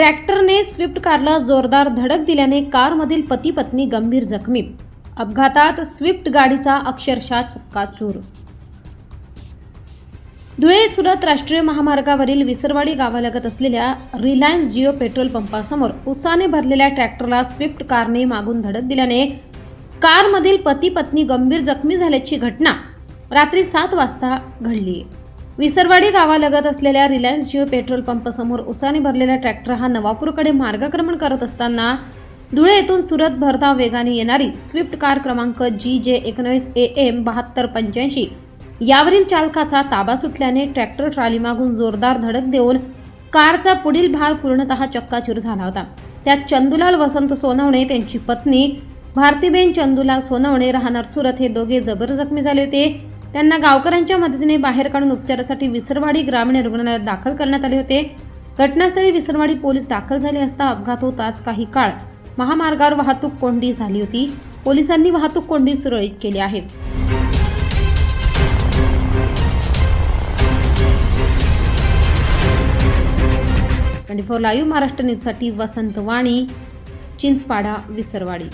ट्रॅक्टरने स्विफ्ट कारला जोरदार धडक दिल्याने कारमधील पती पत्नी गंभीर जखमी. अपघातात स्विफ्ट गाडीचा अक्षरशः चक्काचूर धुळे सुरत राष्ट्रीय महामार्गावरील विसरवाडी गावालगत असलेल्या रिलायन्स जिओ पेट्रोल पंपासमोर उसाने भरलेल्या ट्रॅक्टरला स्विफ्ट कारने मागून धडक दिल्याने कारमधील पती पत्नी गंभीर जखमी झाल्याची घटना रात्री सात वाजता घडली विसरवाडी गावालगत असलेल्या रिलायन्स जिओ पेट्रोल पंपसमोर उसाने भरलेला ट्रॅक्टर हा नवापूरकडे मार्गक्रमण करत असताना धुळे येथून सुरत भरधाव वेगाने येणारी स्विफ्ट कार क्रमांक जी जे एकोणवीस ए एम बहात्तर पंच्याऐंशी. यावरील चालकाचा ताबा सुटल्याने ट्रॅक्टर ट्रॉलीमागून जोरदार धडक देऊन कारचा पुढील भाग पूर्णतः चक्काचूर झाला होता. त्यात चंदुलाल वसंत सोनवणे त्यांची पत्नी भारतीबेन चंदुलाल सोनवणे राहणार सुरत हे दोघे जबर जखमी झाले होते. त्यांना गावकऱ्यांच्या मदतीने बाहेर काढून उपचारासाठी विसरवाडी ग्रामीण रुग्णालयात दाखल करण्यात आले होते. घटनास्थळी विसरवाडी पोलीस दाखल झाले असता अपघात होताच काही काळ महामार्गावर वाहतूक कोंडी झाली होती. पोलिसांनी वाहतूक कोंडी सुरळीत केली आहे. ट्वेंटी फोर लाईव्ह महाराष्ट्र न्यूजसाठी वसंत वाणी चिंचपाडा विसरवाडी.